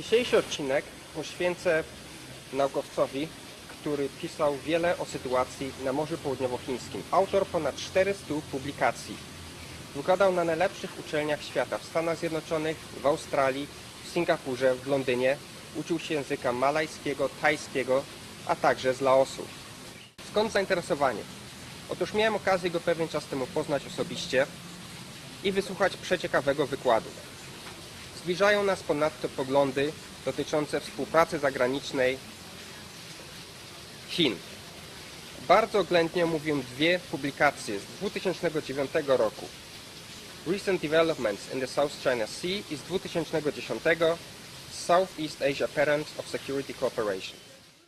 Dzisiejszy odcinek poświęcę naukowcowi, który pisał wiele o sytuacji na Morzu Południowochińskim. Autor ponad 400 publikacji. Wykładał na najlepszych uczelniach świata w Stanach Zjednoczonych, w Australii, w Singapurze, w Londynie. Uczył się języka malajskiego, tajskiego, a także z Laosu. Skąd zainteresowanie? Otóż miałem okazję go pewien czas temu poznać osobiście i wysłuchać przeciekawego wykładu. Zbliżają nas ponadto poglądy dotyczące współpracy zagranicznej Chin. Bardzo oględnie omówiłem dwie publikacje z 2009 roku. Recent Developments in the South China Sea i z 2010 Southeast Asia Parents of Security Cooperation.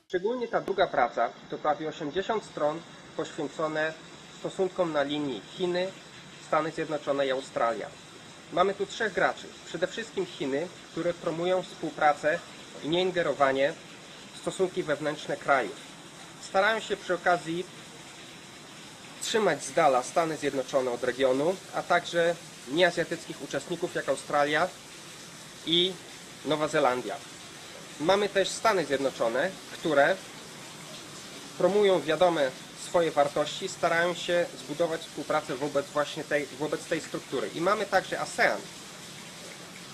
Szczególnie ta druga praca to prawie 80 stron poświęcone stosunkom na linii Chiny, Stany Zjednoczone i Australia. Mamy tu trzech graczy. Przede wszystkim Chiny, które promują współpracę i nieingerowanie w stosunki wewnętrzne krajów. Starają się przy okazji trzymać z dala Stany Zjednoczone od regionu, a także nieazjatyckich uczestników jak Australia i Nowa Zelandia. Mamy też Stany Zjednoczone, które promują wiadome swoje wartości, starają się zbudować współpracę wobec właśnie tej, wobec tej struktury. I mamy także ASEAN,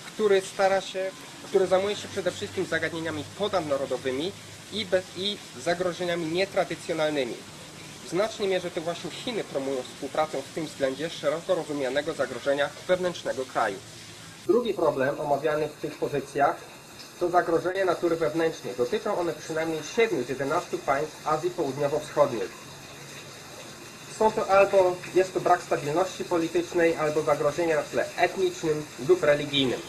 który stara się, który zajmuje się przede wszystkim zagadnieniami ponadnarodowymi i, bez, i zagrożeniami nietradycjonalnymi. W znacznej mierze to właśnie Chiny promują współpracę w tym względzie szeroko rozumianego zagrożenia wewnętrznego kraju. Drugi problem omawiany w tych pozycjach to zagrożenia natury wewnętrznej. Dotyczą one przynajmniej 7 z 11 państw Azji Południowo-Wschodniej. Są to albo jest to brak stabilności politycznej, albo zagrożenia na tle etnicznym lub religijnym.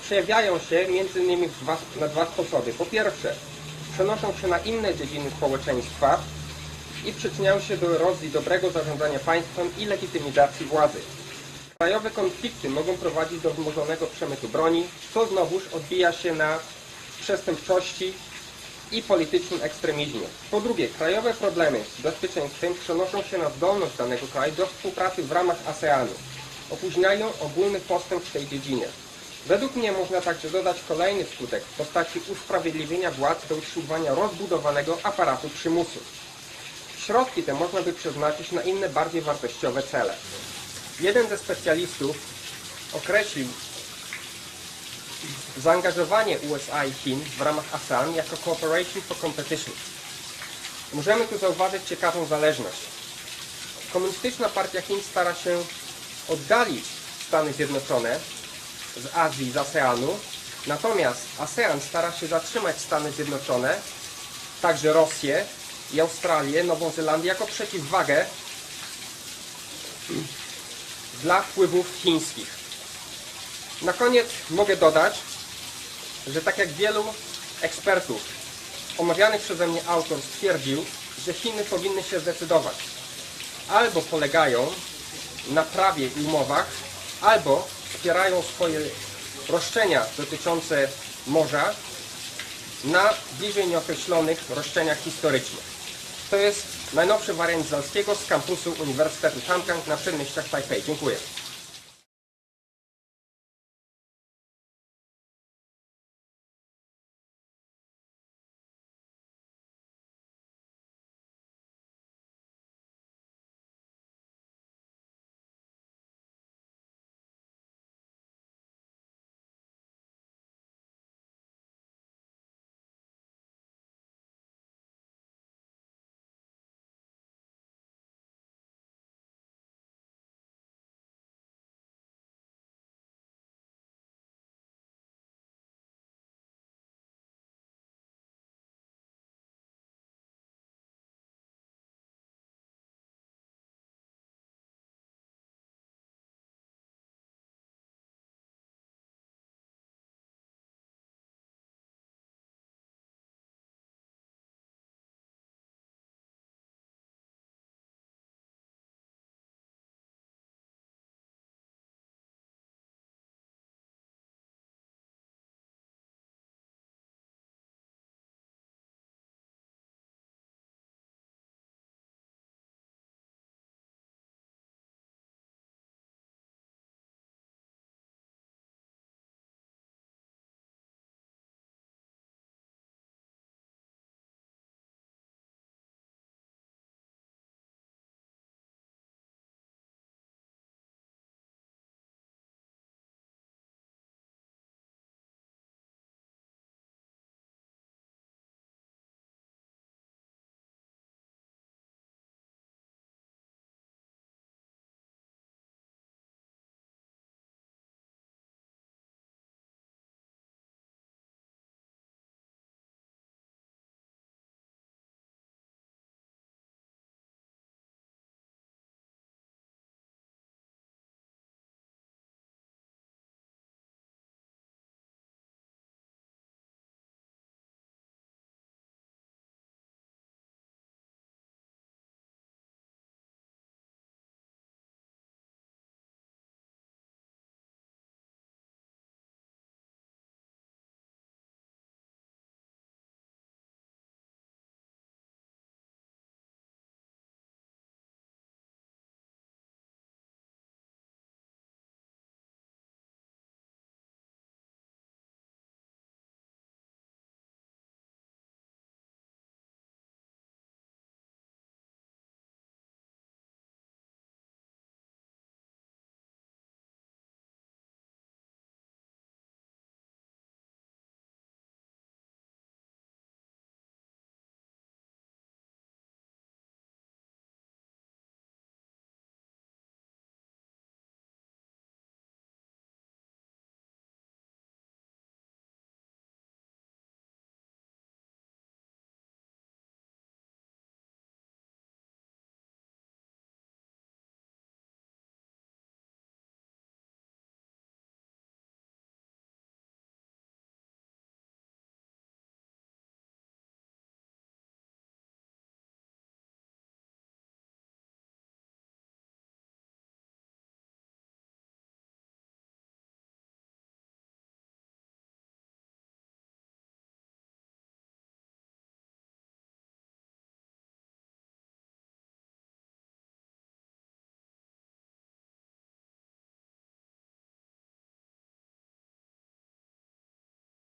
Przejawiają się m.in. na dwa sposoby. Po pierwsze, przenoszą się na inne dziedziny społeczeństwa i przyczyniają się do erozji dobrego zarządzania państwem i legitymizacji władzy. Krajowe konflikty mogą prowadzić do wzmożonego przemytu broni, co znowuż odbija się na przestępczości i politycznym ekstremizmie. Po drugie, krajowe problemy z bezpieczeństwem przenoszą się na zdolność danego kraju do współpracy w ramach ASEANu. Opóźniają ogólny postęp w tej dziedzinie. Według mnie można także dodać kolejny skutek w postaci usprawiedliwienia władz do utrzymywania rozbudowanego aparatu przymusu. Środki te można by przeznaczyć na inne, bardziej wartościowe cele. Jeden ze specjalistów określił zaangażowanie USA i Chin w ramach ASEAN jako Cooperation for Competition. Możemy tu zauważyć ciekawą zależność. Komunistyczna Partia Chin stara się oddalić Stany Zjednoczone z Azji, z ASEANu, natomiast ASEAN stara się zatrzymać Stany Zjednoczone, także Rosję i Australię, Nową Zelandię jako przeciwwagę dla wpływów chińskich. Na koniec mogę dodać, że tak jak wielu ekspertów, omawiany przeze mnie autor stwierdził, że Chiny powinny się zdecydować. Albo polegają na prawie i umowach, albo wspierają swoje roszczenia dotyczące morza na bliżej nieokreślonych roszczeniach historycznych. To jest najnowszy wariant Zalskiego z kampusu Uniwersytetu Tankang na przedmieściach Tajpej. Dziękuję.